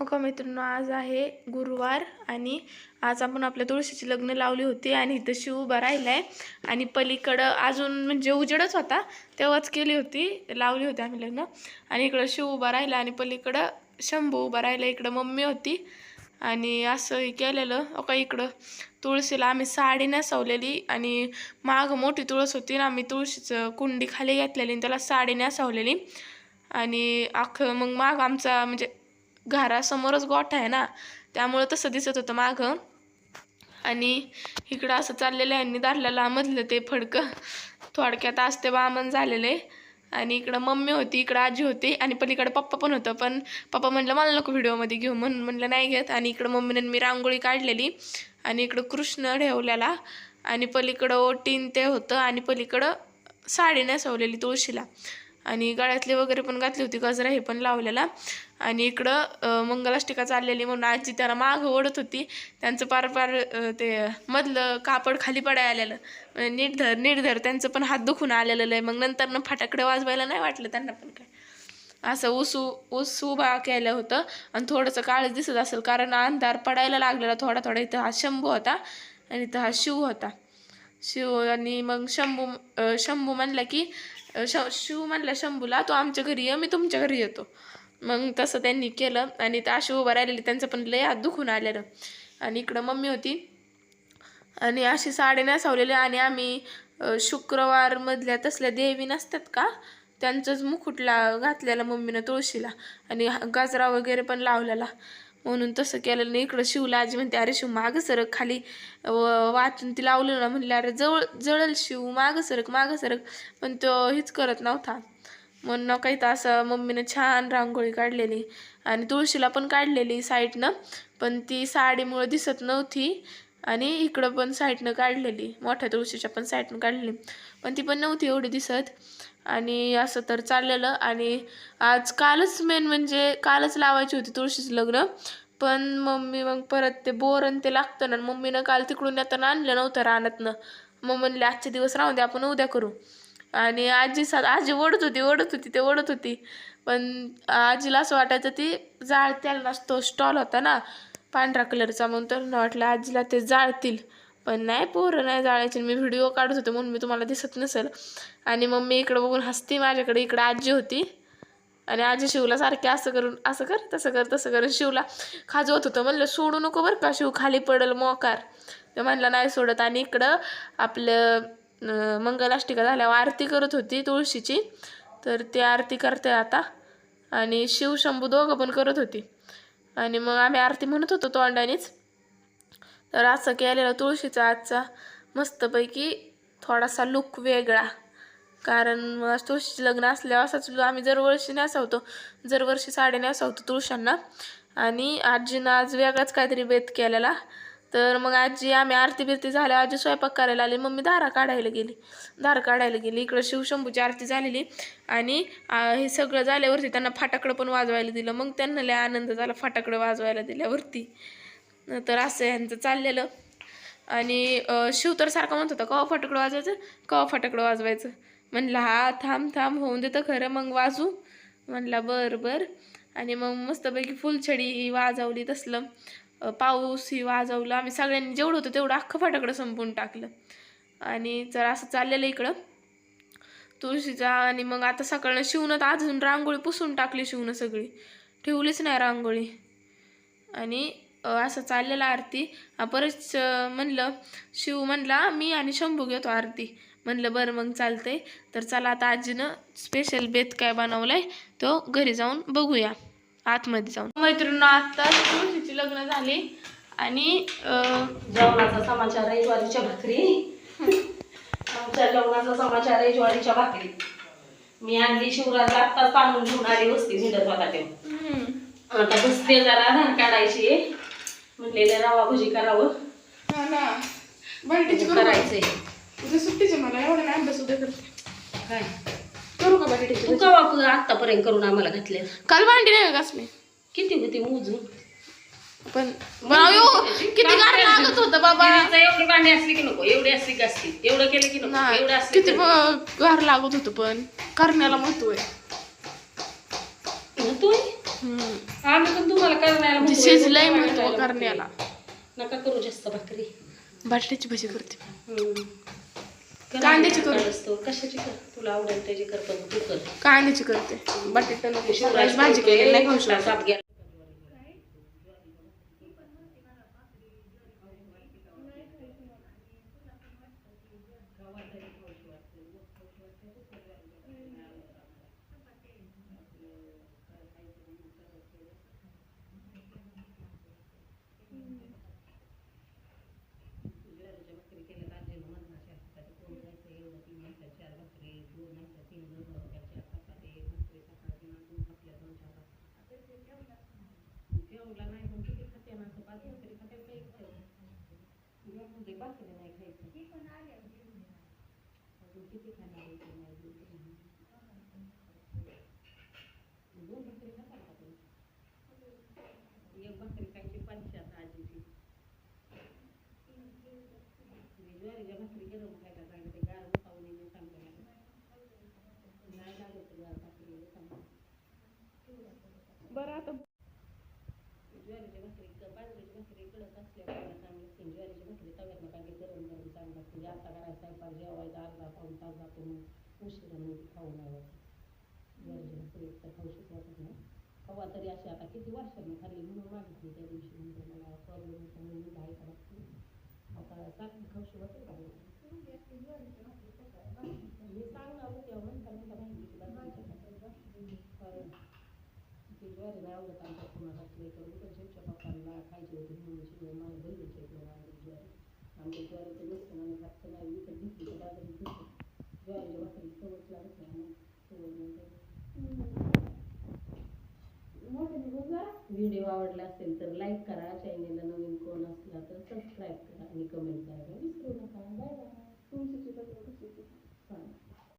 हो मित्रांनो आज आहे गुरुवार आणि आज आपण आपल्या तुळशीची लग्न लावली होती आणि इथं शिव उभा राहिला आहे आणि पलीकडं अजून म्हणजे उजेडच होता तेव्हाच केली होती लावली होती आम्ही लग्न. आणि इकडं शिव उभा राहिला आणि पलीकडं शंभू उभा राहिला इकडं मम्मी होती. आणि असं केलेलं हो इकडं तुळशीला आम्ही साडी नेसवलेली आणि माग मोठी तुळस होती ना आम्ही तुळशीचं कुंडी खाली घातलेली आणि त्याला साडी नेसवलेली. आणि अख्खं मग माग आमचा म्हणजे घरासमोरच गोठा आहे ना त्यामुळं तसं दिसत होतं मागं. आणि इकडं असं चाललेलं आहे आणि धरलेलं मधलं ते फडकं. थोडक्यात आज ते वामन झालेले. आणि इकडं मम्मी होती इकडं आजी होती आणि पलीकडं पप्पा पण होतं. पण पप्पा म्हणलं मला नको व्हिडिओमध्ये घेऊ म्हणून म्हणलं नाही घेत. आणि इकडं मम्मीने मी रांगोळी काढलेली. आणि इकडं कृष्ण ठेवलेला. आणि पलीकडं ओटीन ते होतं. आणि पलीकडं साडी नेसवलेली तुळशीला. आणि गळ्यातली वगैरे पण घातली होती गजरा हे पण लावलेला. आणि इकडं मंगलाष्टिका चाललेली म्हणून आजी त्याला मागं ओढत होती. त्यांचं पार पार ते मधलं कापड खाली पडाय आलेलं. म्हणजे नीट धर नीट धर त्यांचं पण हात दुखून आलेलं आहे मग नंतर फटाकडे वाजवायला नाही वाटलं त्यांना पण काय. असं उसू ऊस उभा केलं होतं. आणि थोडंसं काळच दिसत असेल कारण अंधार पडायला लागलेला थोडा थोडा. इथं हा शंभू होता आणि इथं हा शिव होता. शिव आणि मग शंभू शंभू म्हणलं की श शिव म्हणला शंभूला तो आमच्या घरी ये मी तुमच्या घरी येतो. मग तसं त्यांनी केलं आणि त्या अशी उभं राहिलेली त्यांचं पण लय हात दुखून आलेलं. आणि इकडं मम्मी होती. आणि अशी साडे नेसवलेली आणि आम्ही शुक्रवारमधल्या तसल्या देवी नसतात का त्यांचंच मुकुटला घातलेला मम्मीनं तुळशीला आणि हा गजरा वगैरे पण लावलेला. म्हणून तसं केलेलं नाही. इकडं शिवला आजी म्हणते अरे शिव मागं सरक खाली. व- वाचून ती लावलं ना म्हणले अरे जवळ जळल शिव मागं सरक मागं सरक. पण तो हीच करत नव्हता. म्हणून काही तर असं मम्मीनं छान रांगोळी काढलेली. आणि तुळशीला पण काढलेली साईडनं. पण ती साडीमुळं दिसत नव्हती. आणि इकडं पण साईडनं काढलेली. मोठ्या तुळशीच्या पण साईडनं काढलेली. पण ती पण नव्हती एवढी दिसत. आणि असं तर चाललेलं. आणि आज कालच मेन म्हणजे कालच लावायची होती तुळशीचं लग्न. पण मम्मी मग परत ते बोर आणि ते लागतं ना मम्मीनं काल तिकडून येताना आणलं नव्हतं रानातनं. मग म्हणले आजचे दिवस राहून दे आपण उद्या करू. आणि आजी सा आजी ओढत होती ओढत होती ते ओढत होती. पण आजीला असं वाटायचं ती जाळत्याला नसतो स्टॉल होता ना पांढरा कलरचा म्हणून तर वाटलं आजीला ते जाळतील. पण नाही पोरं नाही जाळायचे. मी व्हिडिओ काढत होते म्हणून मी तुम्हाला दिसत नसेल. आणि मम्मी इकडं बघून हसती माझ्याकडे इकडं आजी होती. आणि आजी शिवला सारखे असं करून असं कर तसं कर तसं कर. शिवला खाजवत होतं. म्हणलं सोडू नको बरं का शिव खाली पडल मोकार. ते म्हणलं नाही सोडत. आणि इकडं आपलं मंगलाष्टिका झाल्यावर आरती करत होती तुळशीची. तर ती आरती करते आता. आणि शिव शंभू दोघं पण करत होती. आणि मग आम्ही आरती म्हणत होतो तोंडानेच. तर असं केलेलं तुळशीचा आजचा मस्तपैकी थोडासा लुक वेगळा. कारण मग तुळशीचं लग्न असल्यावर असाच आम्ही दरवर्षी नेसवतो. दरवर्षी साडी नेसवतो तुळशांना. आणि आजीनं आज वेगळाच काहीतरी बेत केलेला. तर मग आजी आम्ही आरती बिरती झाल्या आजी स्वयंपाक करायला आली. मम्मी दारा काढायला गेली. दार काढायला गेली. इकडं शिवशंभूची आरती झालेली. आणि हे सगळं झाल्यावरती त्यांना फाटाकडं पण वाजवायला दिलं. मग त्यांना लय आनंद झाला फाटाकडं वाजवायला दिल्यावरती. तर असं ह्यांचं चाललेलं. आणि शिव तर सारखा म्हणत होता कवा फटाकडं वाजवायचं? कवा फटाकडं वाजवायचं? म्हणलं हा थांब थांब होऊन देतं खरं मग वाजू. म्हणला बर बर. आणि मग मस्तपैकी फुलछडी ही वाजवली तसलं. पाऊस ही वाजवलं. आम्ही सगळ्यांनी जेवढं होतं तेवढं अख्खं फटाकडं संपवून टाकलं. आणि जर असं चाललेलं इकडं तुळशीचा. आणि मग आता सकाळनं शिवणं तर अजून रांगोळी पुसून टाकली शिवणं सगळी. ठेवलीच नाही रांगोळी. आणि असं चाललेलं आरती. परत म्हणलं शिव म्हणला मी आणि शंभू घेतो आरती. म्हणलं बरं मग चालतंय. तर चला आता आजीनं स्पेशल बेत काय बनवलाय तो घरी जाऊन बघूया आतमध्ये जाऊन. मैत्रिणी आता तुळशीची लग्न झाली आणि जेवणाचा समाचार आहे ज्वारीच्या भाकरी. आमच्या जेवणाचा समाचार आहे ज्वारीच्या भाकरी. मी आणली शिवराज आत्ताच तांदूळ घेऊन आली वस्ती झिडत होता ते. आता बसते जरा धार काढायची म्हणलेले रवा भजी करावं. हा ना. बटाट्याची करू का? करायचंय. उद्या सुट्टीचे मला एवढं नाही अभ्यास उद्या करते. काय? करू का बटाट्याची तू करून आम्हाला घातले? काल भांडी नाही का मी. किती होती मोजून? पण किती गार लागत होतं बाबा. एवढी भांडी असली की नको? एवढी असली की असली? एवढं केलं की नको? नाही एवढं असली किती ब- गार लागत होतं पण. करण्याला महत्त्व आहे. तू? आम्ही पण तुम्हाला करण्याला म्हणजे शिजलंय म्हणतो करण्याला. नका करू जास्त भाकरी. बटाट्याची भाजी करते. कांद्याची करू. करायला असतो. कशाची कर? तुला आवडेल त्याची कर पण तू कर. कांद्याची करते. बटाटा नको. शिवराज सकाळीच भाजी केली नाही खाऊ शकत साप गेला. बरं आता ज्वारीची भाकरी क- बाजरीची भाकरी कडक असल्यामुळे चांगली असते ज्वारीची भाकरी तव्यात नका की गरम गरम चांगलं असते जास्त करायचा स्वयंपाक जेवायचा अर्धा पाऊन तास जातो मग उशिरा मग खाऊ नाही वाटत ज्वारीची भाकरी एक तर खाऊशीच वाटत नाही कवा तरी अशी आता किती वर्षांनी खाल्ली म्हणून मागितली त्या दिवशी म्हणजे मला प्रॉब्लेम होता म्हणून मी घाई लागते आता सारखी खाऊशी ती माझ्या आवडत आमच्या कुणाला नाही पप्पांना खायचे होते म्हणून शिवाय आमच्या ज्वारी आमच्या ज्वारीचं जास्त नाही तर बाजारात घेतो ज्वारीला भाकरी चवच लागत व्हिडिओ आवडला असेल तर लाईक करा. चॅनेलला नवीन कोण असला तर सबस्क्राईब करा आणि कमेंट करायला विसरू नका. बाय बाय तुमची